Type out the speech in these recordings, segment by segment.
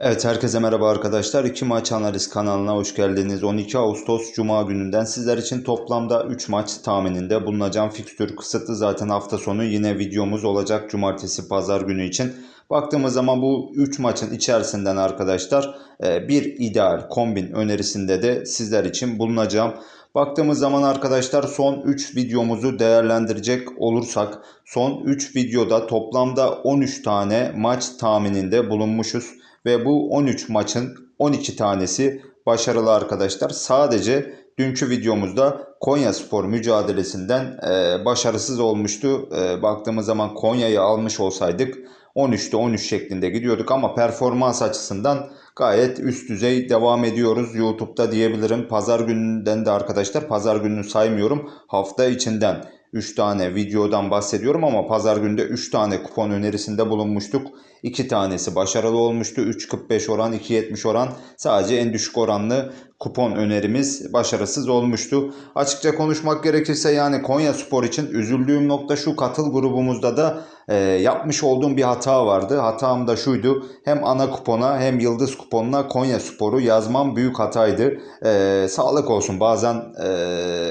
Evet herkese merhaba arkadaşlar. İki maç analiz kanalına hoş geldiniz. 12 Ağustos Cuma gününden sizler için toplamda 3 maç tahmininde bulunacağım. Fikstür kısıtlı zaten hafta sonu yine videomuz olacak Cumartesi Pazar günü için. Baktığımız zaman bu 3 maçın içerisinden arkadaşlar e, bir ideal kombin önerisinde de sizler için bulunacağım. Baktığımız zaman arkadaşlar son 3 videomuzu değerlendirecek olursak son 3 videoda toplamda 13 tane maç tahmininde bulunmuşuz ve bu 13 maçın 12 tanesi başarılı arkadaşlar. Sadece dünkü videomuzda Konya Spor mücadelesinden e, başarısız olmuştu. E, baktığımız zaman Konya'yı almış olsaydık 13'te 13 şeklinde gidiyorduk ama performans açısından gayet üst düzey devam ediyoruz YouTube'da diyebilirim. Pazar gününden de arkadaşlar pazar gününü saymıyorum. Hafta içinden 3 tane videodan bahsediyorum ama pazar günde 3 tane kupon önerisinde bulunmuştuk. 2 tanesi başarılı olmuştu. 3.45 oran, 2.70 oran sadece en düşük oranlı kupon önerimiz başarısız olmuştu. Açıkça konuşmak gerekirse yani Konya Spor için üzüldüğüm nokta şu katıl grubumuzda da e, yapmış olduğum bir hata vardı. Hatam da şuydu. Hem ana kupona hem yıldız kuponuna Konya Spor'u yazmam büyük hataydı. E, sağlık olsun bazen e,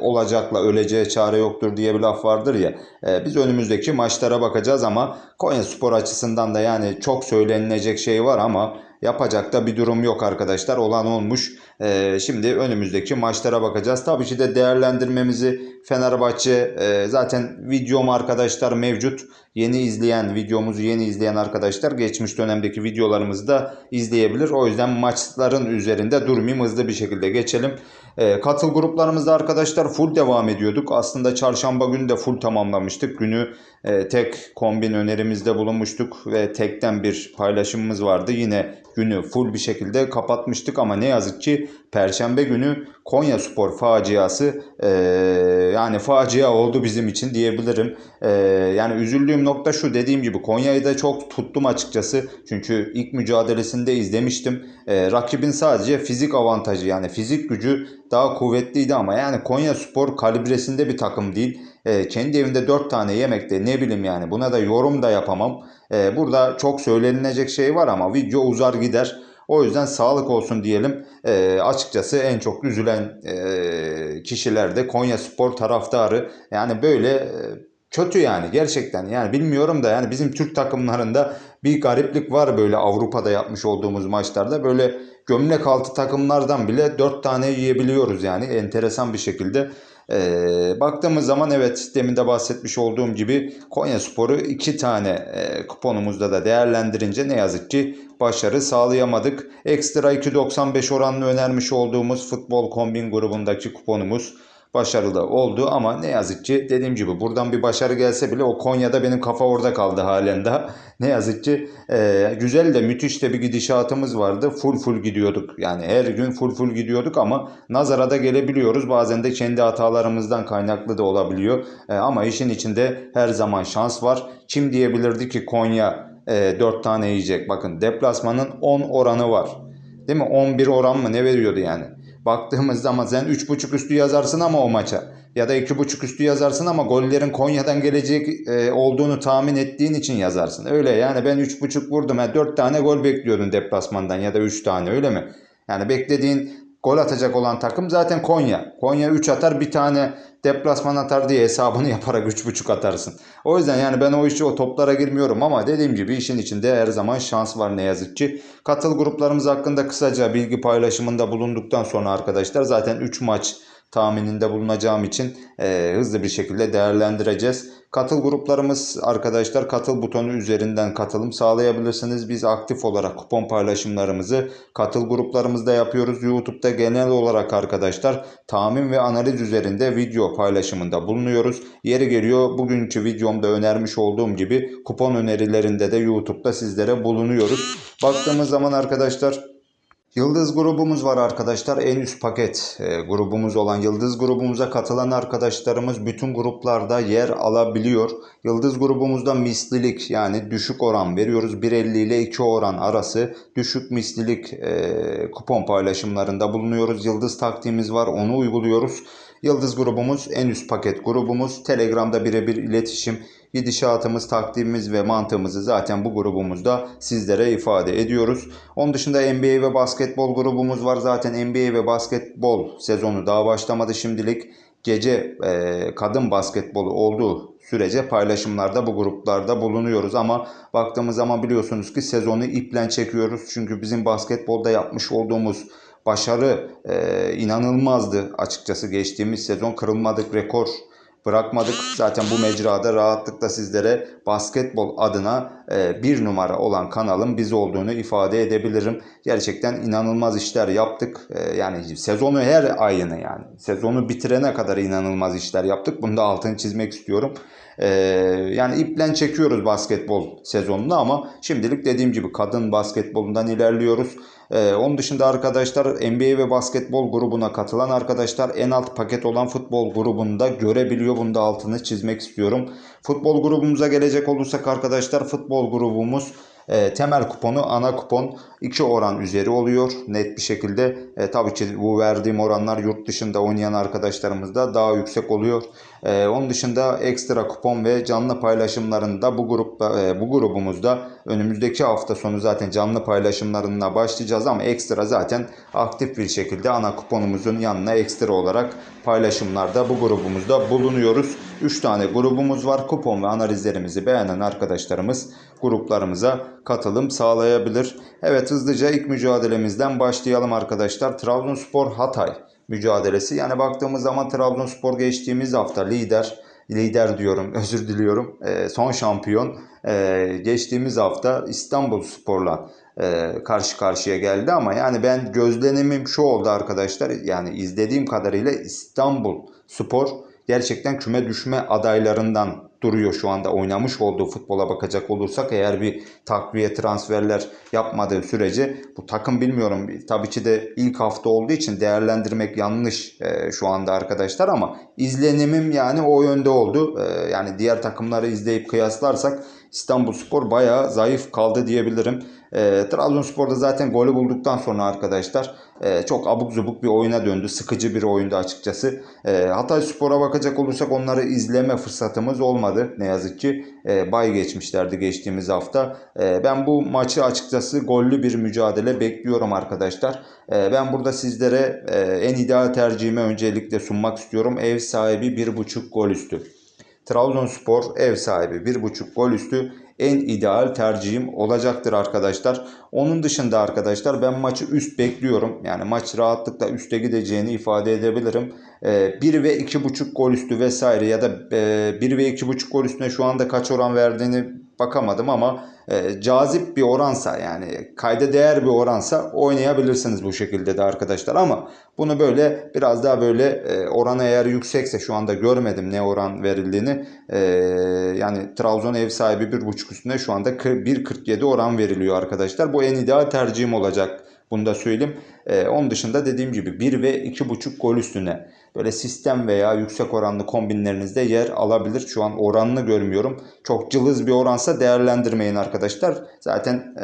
olacakla öleceğe çare yoktur diye bir laf vardır ya. E, biz önümüzdeki maçlara bakacağız ama Konya Spor açısından da yani çok söylenilecek şey var ama yapacak da bir durum yok arkadaşlar. Olan olmuş. Ee, şimdi önümüzdeki maçlara bakacağız. Tabii ki de değerlendirmemizi Fenerbahçe e, zaten videom arkadaşlar mevcut. Yeni izleyen videomuzu yeni izleyen arkadaşlar geçmiş dönemdeki videolarımızı da izleyebilir. O yüzden maçların üzerinde durmayayım hızlı bir şekilde geçelim. E, katıl gruplarımızda arkadaşlar full devam ediyorduk. Aslında çarşamba günü de full tamamlamıştık. Günü e, tek kombin önerimizde bulunmuştuk ve tekten bir paylaşımımız vardı. Yine günü full bir şekilde kapatmıştık ama ne yazık ki Perşembe günü Konya Spor faciası e, yani facia oldu bizim için diyebilirim. E, yani üzüldüğüm nokta şu dediğim gibi Konya'yı da çok tuttum açıkçası. Çünkü ilk mücadelesinde izlemiştim. E, rakibin sadece fizik avantajı yani fizik gücü daha kuvvetliydi ama yani Konya Spor kalibresinde bir takım değil. E, kendi evinde 4 tane yemekte ne bileyim yani buna da yorum da yapamam. E, burada çok söylenilecek şey var ama video uzar gider. O yüzden sağlık olsun diyelim. E, açıkçası en çok üzülen e, kişiler de Konya Spor taraftarı. Yani böyle e, kötü yani gerçekten. Yani bilmiyorum da yani bizim Türk takımlarında bir gariplik var böyle Avrupa'da yapmış olduğumuz maçlarda. Böyle gömlek altı takımlardan bile 4 tane yiyebiliyoruz yani enteresan bir şekilde. E, baktığımız zaman evet demin de bahsetmiş olduğum gibi Konya Spor'u iki tane e, kuponumuzda da değerlendirince ne yazık ki başarı sağlayamadık. Ekstra 2.95 oranlı önermiş olduğumuz futbol kombin grubundaki kuponumuz başarılı oldu ama ne yazık ki dediğim gibi buradan bir başarı gelse bile o Konya'da benim kafa orada kaldı halen daha. Ne yazık ki e, güzel de müthiş de bir gidişatımız vardı. Full full gidiyorduk. Yani her gün full full gidiyorduk ama nazara da gelebiliyoruz. Bazen de kendi hatalarımızdan kaynaklı da olabiliyor. E, ama işin içinde her zaman şans var. Kim diyebilirdi ki Konya e, 4 tane yiyecek. Bakın deplasmanın 10 oranı var. Değil mi? 11 oran mı ne veriyordu yani? Baktığımız zaman sen 3.5 üstü yazarsın ama o maça. Ya da 2.5 üstü yazarsın ama gollerin Konya'dan gelecek e, olduğunu tahmin ettiğin için yazarsın. Öyle yani ben 3.5 vurdum. Yani 4 tane gol bekliyordun deplasmandan ya da 3 tane öyle mi? Yani beklediğin gol atacak olan takım zaten Konya. Konya 3 atar bir tane deplasman atar diye hesabını yaparak 3.5 atarsın. O yüzden yani ben o işi o toplara girmiyorum ama dediğim gibi işin içinde her zaman şans var ne yazık ki. Katıl gruplarımız hakkında kısaca bilgi paylaşımında bulunduktan sonra arkadaşlar zaten 3 maç tahmininde bulunacağım için e, hızlı bir şekilde değerlendireceğiz. Katıl gruplarımız arkadaşlar katıl butonu üzerinden katılım sağlayabilirsiniz. Biz aktif olarak kupon paylaşımlarımızı katıl gruplarımızda yapıyoruz. YouTube'da genel olarak arkadaşlar tahmin ve analiz üzerinde video paylaşımında bulunuyoruz. Yeri geliyor bugünkü videomda önermiş olduğum gibi kupon önerilerinde de YouTube'da sizlere bulunuyoruz. Baktığımız zaman arkadaşlar Yıldız grubumuz var arkadaşlar. En üst paket e, grubumuz olan Yıldız grubumuza katılan arkadaşlarımız bütün gruplarda yer alabiliyor. Yıldız grubumuzda mislilik yani düşük oran veriyoruz. 1.50 ile 2 oran arası düşük mislilik e, kupon paylaşımlarında bulunuyoruz. Yıldız taktiğimiz var onu uyguluyoruz. Yıldız grubumuz en üst paket grubumuz. Telegram'da birebir iletişim Gidişatımız, takdimimiz ve mantığımızı zaten bu grubumuzda sizlere ifade ediyoruz. Onun dışında NBA ve basketbol grubumuz var. Zaten NBA ve basketbol sezonu daha başlamadı şimdilik. Gece e, kadın basketbolu olduğu sürece paylaşımlarda bu gruplarda bulunuyoruz ama baktığımız zaman biliyorsunuz ki sezonu iplen çekiyoruz. Çünkü bizim basketbolda yapmış olduğumuz başarı e, inanılmazdı açıkçası geçtiğimiz sezon kırılmadık rekor bırakmadık. Zaten bu mecrada rahatlıkla sizlere basketbol adına e, bir numara olan kanalın biz olduğunu ifade edebilirim. Gerçekten inanılmaz işler yaptık. E, yani sezonu her ayını yani sezonu bitirene kadar inanılmaz işler yaptık. Bunu da altını çizmek istiyorum. E, yani iplen çekiyoruz basketbol sezonunu ama şimdilik dediğim gibi kadın basketbolundan ilerliyoruz. Ee, onun dışında arkadaşlar NBA ve basketbol grubuna katılan arkadaşlar en alt paket olan futbol grubunda görebiliyor. Bunu da altını çizmek istiyorum. Futbol grubumuza gelecek olursak arkadaşlar futbol grubumuz e, temel kuponu ana kupon 2 oran üzeri oluyor net bir şekilde. E, tabii ki bu verdiğim oranlar yurt dışında oynayan arkadaşlarımızda daha yüksek oluyor. E, onun dışında ekstra kupon ve canlı paylaşımlarında bu grupta e, bu grubumuzda önümüzdeki hafta sonu zaten canlı paylaşımlarına başlayacağız ama ekstra zaten aktif bir şekilde ana kuponumuzun yanına ekstra olarak paylaşımlarda bu grubumuzda bulunuyoruz. 3 tane grubumuz var. Kupon ve analizlerimizi beğenen arkadaşlarımız gruplarımıza katılım sağlayabilir. Evet hızlıca ilk mücadelemizden başlayalım arkadaşlar. Trabzonspor Hatay mücadelesi. Yani baktığımız zaman Trabzonspor geçtiğimiz hafta lider lider diyorum özür diliyorum e, son şampiyon e, geçtiğimiz hafta İstanbul Spor'la e, karşı karşıya geldi ama yani ben gözlenimim şu oldu arkadaşlar yani izlediğim kadarıyla İstanbul Spor gerçekten küme düşme adaylarından duruyor şu anda oynamış olduğu futbola bakacak olursak eğer bir takviye transferler yapmadığı sürece bu takım bilmiyorum tabii ki de ilk hafta olduğu için değerlendirmek yanlış e, şu anda arkadaşlar ama izlenimim yani o yönde oldu. E, yani diğer takımları izleyip kıyaslarsak İstanbul Spor bayağı zayıf kaldı diyebilirim. E, Trabzonspor'da zaten golü bulduktan sonra arkadaşlar e, çok abuk zubuk bir oyuna döndü. Sıkıcı bir oyundu açıkçası. E, Hatay Spor'a bakacak olursak onları izleme fırsatımız olmadı. Ne yazık ki e, bay geçmişlerdi geçtiğimiz hafta. E, ben bu maçı açıkçası gollü bir mücadele bekliyorum arkadaşlar. E, ben burada sizlere e, en ideal tercihimi öncelikle sunmak istiyorum. Ev sahibi 1.5 gol üstü. Trabzonspor ev sahibi 1.5 gol üstü en ideal tercihim olacaktır arkadaşlar. Onun dışında arkadaşlar ben maçı üst bekliyorum. Yani maç rahatlıkla üste gideceğini ifade edebilirim. 1 ee, ve 2.5 gol üstü vesaire ya da 1 e, ve 2.5 gol üstüne şu anda kaç oran verdiğini bakamadım ama e, cazip bir oransa yani kayda değer bir oransa oynayabilirsiniz bu şekilde de arkadaşlar. Ama bunu böyle biraz daha böyle e, oranı eğer yüksekse şu anda görmedim ne oran verildiğini. E, yani Trabzon ev sahibi 1.5 üstüne şu anda 1.47 oran veriliyor arkadaşlar. Bu en ideal tercihim olacak bunu da söyleyeyim. Ee, onun dışında dediğim gibi 1 ve 2.5 gol üstüne böyle sistem veya yüksek oranlı kombinlerinizde yer alabilir. Şu an oranını görmüyorum. Çok cılız bir oransa değerlendirmeyin arkadaşlar. Zaten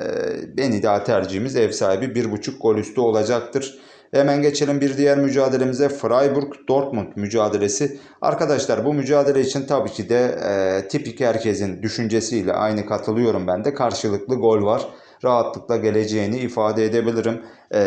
e, en ideal tercihimiz ev sahibi 1.5 gol üstü olacaktır. Hemen geçelim bir diğer mücadelemize Freiburg-Dortmund mücadelesi. Arkadaşlar bu mücadele için tabii ki de e, tipik herkesin düşüncesiyle aynı katılıyorum ben de. Karşılıklı gol var rahatlıkla geleceğini ifade edebilirim. Ee,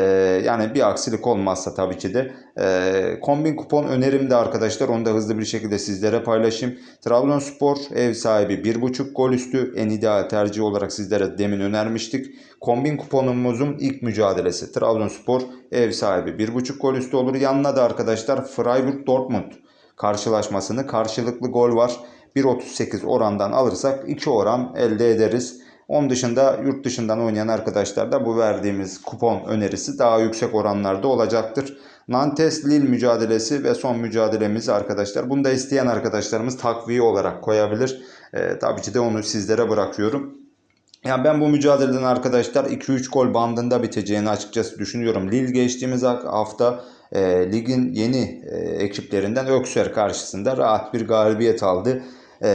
yani bir aksilik olmazsa tabii ki de. Ee, kombin kupon önerim de arkadaşlar onu da hızlı bir şekilde sizlere paylaşayım. Trabzonspor ev sahibi 1.5 gol üstü en ideal tercih olarak sizlere demin önermiştik. Kombin kuponumuzun ilk mücadelesi Trabzonspor ev sahibi 1.5 gol üstü olur. Yanına da arkadaşlar Freiburg Dortmund karşılaşmasını karşılıklı gol var. 1.38 orandan alırsak 2 oran elde ederiz. Onun dışında yurt dışından oynayan arkadaşlar da bu verdiğimiz kupon önerisi daha yüksek oranlarda olacaktır. Nantes Lille mücadelesi ve son mücadelemiz arkadaşlar. Bunu da isteyen arkadaşlarımız takviye olarak koyabilir. E, tabii ki de onu sizlere bırakıyorum. Yani ben bu mücadeleden arkadaşlar 2-3 gol bandında biteceğini açıkçası düşünüyorum. Lille geçtiğimiz hafta e, ligin yeni e, ekiplerinden Ökser karşısında rahat bir galibiyet aldı. Ee,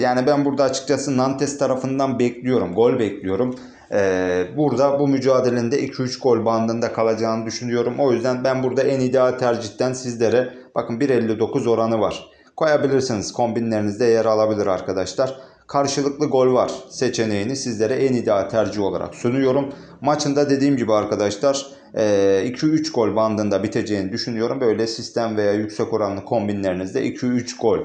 yani ben burada açıkçası Nantes tarafından bekliyorum. Gol bekliyorum. Ee, burada bu mücadelenin 2-3 gol bandında kalacağını düşünüyorum. O yüzden ben burada en ideal tercihten sizlere bakın 1.59 oranı var. koyabilirsiniz. Kombinlerinizde yer alabilir arkadaşlar. Karşılıklı gol var seçeneğini sizlere en ideal tercih olarak sunuyorum. Maçında dediğim gibi arkadaşlar e, 2-3 gol bandında biteceğini düşünüyorum. Böyle sistem veya yüksek oranlı kombinlerinizde 2-3 gol e,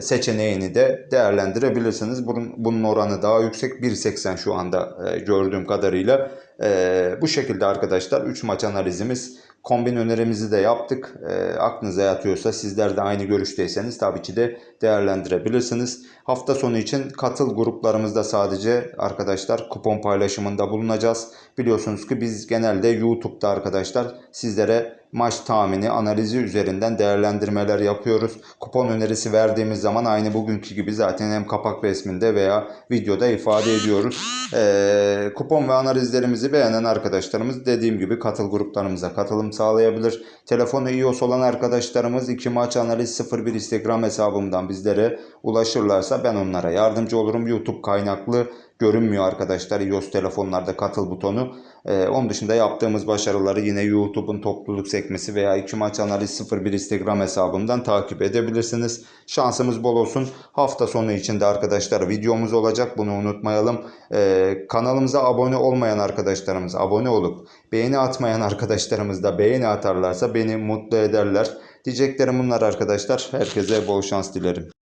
seçeneğini de değerlendirebilirsiniz. Bunun, bunun oranı daha yüksek. 1.80 şu anda e, gördüğüm kadarıyla. E, bu şekilde arkadaşlar 3 maç analizimiz. Kombin önerimizi de yaptık. E, aklınıza yatıyorsa sizler de aynı görüşteyseniz tabii ki de değerlendirebilirsiniz. Hafta sonu için katıl gruplarımızda sadece arkadaşlar kupon paylaşımında bulunacağız. Biliyorsunuz ki biz genelde YouTube'da arkadaşlar sizlere maç tahmini analizi üzerinden değerlendirmeler yapıyoruz. Kupon önerisi verdiğimiz zaman aynı bugünkü gibi zaten hem kapak resminde veya videoda ifade ediyoruz. Ee, kupon ve analizlerimizi beğenen arkadaşlarımız dediğim gibi katıl gruplarımıza katılım sağlayabilir. Telefonu iOS olan arkadaşlarımız 2 maç analiz 01 Instagram hesabımdan bizlere ulaşırlarsa ben onlara yardımcı olurum. YouTube kaynaklı görünmüyor arkadaşlar iOS telefonlarda katıl butonu. Ee, onun dışında yaptığımız başarıları yine YouTube'un topluluk sekmesi veya 2 maç analiz 01 Instagram hesabımdan takip edebilirsiniz. Şansımız bol olsun. Hafta sonu içinde arkadaşlar videomuz olacak. Bunu unutmayalım. Ee, kanalımıza abone olmayan arkadaşlarımız abone olup beğeni atmayan arkadaşlarımız da beğeni atarlarsa beni mutlu ederler. Diyeceklerim bunlar arkadaşlar. Herkese bol şans dilerim.